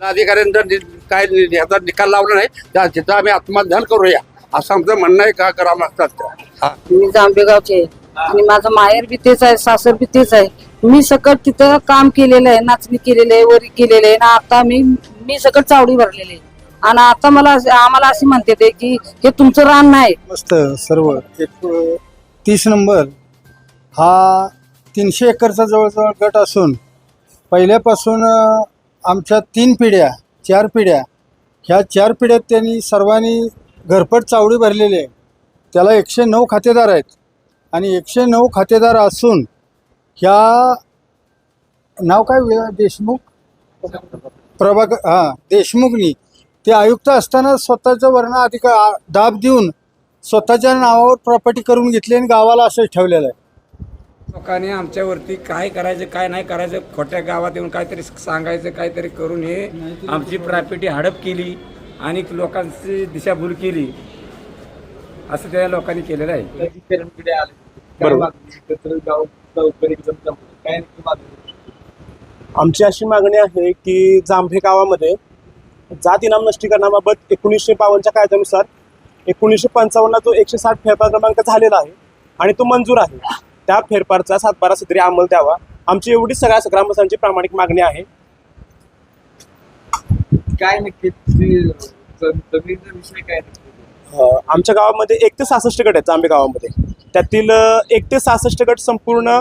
अधिकाऱ्यांचा काय ह्याचा निकाल लावला नाही. त्या तिथं आम्ही आत्मदान करूया. असं आमचं म्हणणं आहे का करावं लागतात मी जांभेगावचे आहे. आणि माझं माहेर बी तेच आहे सासर बी तेच आहे. मी सकट तिथं काम केलेलं आहे नाचणी केलेलं आहे वरी केलेलं आहे. ना आता मी मी सकट चावडी भरलेली आहे. आणि आता मला आम्हाला असे म्हणते ते की हे तुमचं रान नाही. मस्त सर्व. एक तीस नंबर. हा तीनशे एकरचा जवळजवळ गट असून पहिल्यापासून आमच्या तीन पिढ्या चार पिढ्या ह्या चार पिढ्यात त्यांनी सर्वांनी घरपट चावडी भरलेली आहे. त्याला एकशे नऊ खातेदार आहेत. आणि एकशे नऊ खातेदार असून ह्या नाव काय देशमुख? प्रभाग हां देशमुखनी. ते आयुक्त असताना स्वतःचं वर्ण अधिकार दाब देऊन स्वतःच्या नावावर प्रॉपर्टी करून घेतली आणि गावाला असंच ठेवलेलं आहे. लोकांनी आमच्यावरती काय करायचं काय नाही करायचं खोट्या गावात येऊन काहीतरी सांगायचं काहीतरी करून हे आमची प्रॉपर्टी हडप केली आणि लोकांची दिशाभूल केली. असं त्या लोकांनी केलेलं आहे. आमची अशी मागणी आहे की जांभे गावामध्ये जात इनाम नष्टीकरणाबाबत एकोणीसशे बावन्नच्या कायद्यानुसार एकोणीसशे पंचावन्नला जो एकशे साठ फेरफार क्रमांक झालेला आहे आणि तो मंजूर आहे. त्या फेरफारचा सातबारा सदरी अंमल द्यावा. आमची एवढीच सगळ्या ग्रामस्थांची प्रामाणिक मागणी आहे. काय नक्की जमिनीचा विषय काय आमच्या गावामध्ये एक ते सहासष्ट गट आहेत जांभे गावामध्ये. त्यातील एक ते सहासष्ट गट संपूर्ण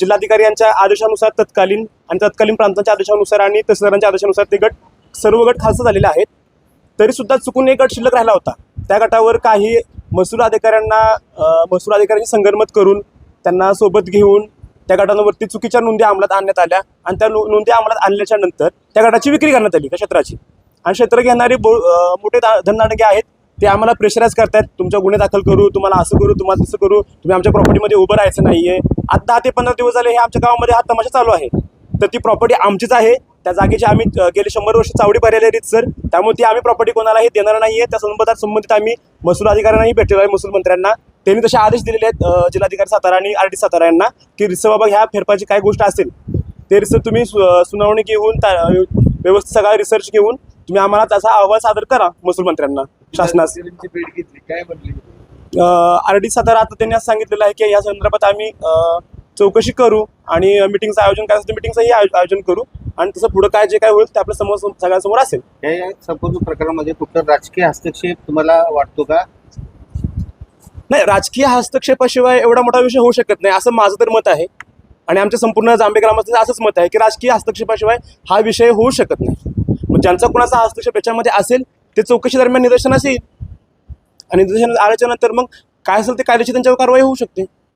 जिल्हाधिकारी यांच्या आदेशानुसार तत्कालीन आणि तत्कालीन प्रांतांच्या आदेशानुसार आणि तहसीलदारांच्या आदेशानुसार ते गट सर्व गट खालसा झालेले आहेत. तरी सुद्धा चुकून एक गट शिल्लक राहिला होता. त्या गटावर काही महसूल अधिकाऱ्यांना महसूल अधिकाऱ्यांची संगनमत करून त्यांना सोबत घेऊन त्या गटांवरती चुकीच्या नोंदी अंमलात आणण्यात आल्या आणि त्या नोंदी अंमलात आणल्याच्या नंतर त्या गटाची विक्री करण्यात आली त्या क्षेत्राची. आणि क्षेत्र घेणारे बो मोठे दा- धनदांडगे आहेत ते आम्हाला प्रेशराईज करतायत. तुमच्या गुन्हे दाखल करू तुम्हाला असं करू तुम्हाला तसं करू. तुम्ही आमच्या प्रॉपर्टीमध्ये उभं राहायचं नाही आहे आता दहा ते पंधरा दिवस झाले हे आमच्या गावामध्ये हा तमाशा चालू आहे. तर ती प्रॉपर्टी आमचीच आहे. त्या जागेची आम्ही गेले शंभर वर्ष चावडी भरलेली आहेत सर त्यामुळे ती आम्ही प्रॉपर्टी कोणालाही देणार नाही आहे त्या संबंधात संबंधित आम्ही महसूल अधिकाऱ्यांनाही भेटलेलो आहे महसूल मंत्र्यांना. त्यांनी तसे आदेश दिलेले आहेत जिल्हाधिकारी सातारा आणि आर डी सातारा यांना की रिसर बाबा ह्या फेरफारची काय गोष्ट असेल ते रिसर्च तुम्ही सुनावणी घेऊन व्यवस्थित सगळा रिसर्च घेऊन तुम्ही आम्हाला त्याचा अहवाल सादर करा महसूल मंत्र्यांना शासनास. आर डी सातारा आता त्यांनी असं सांगितलेलं आहे की या संदर्भात आम्ही चौकशी करू आणि मिटिंगचं आयोजन करायचं मिटिंगचंही आयो- आयोजन करू आणि तसं पुढं काय जे काय होईल ते आपल्यासमोर सगळ्यांसमोर असेल. या संपूर्ण प्रकरणामध्ये कुठला राजकीय हस्तक्षेप तुम्हाला वाटतो का? नाही राजकीय हस्तक्षेपाशिवाय एवढा मोठा विषय होऊ शकत नाही असं माझं तर मत आहे. आणि आमच्या संपूर्ण जांभे ग्रामाचं असंच मत आहे की राजकीय हस्तक्षेपाशिवाय हा विषय होऊ शकत नाही. मग ज्यांचा कुणाचा हस्तक्षेप याच्यामध्ये असेल ते चौकशी दरम्यान निदर्शनास येईल. आणि निदर्शन आल्याच्यानंतर मग काय असेल ते कायदेशीर त्यांच्यावर कारवाई होऊ शकते.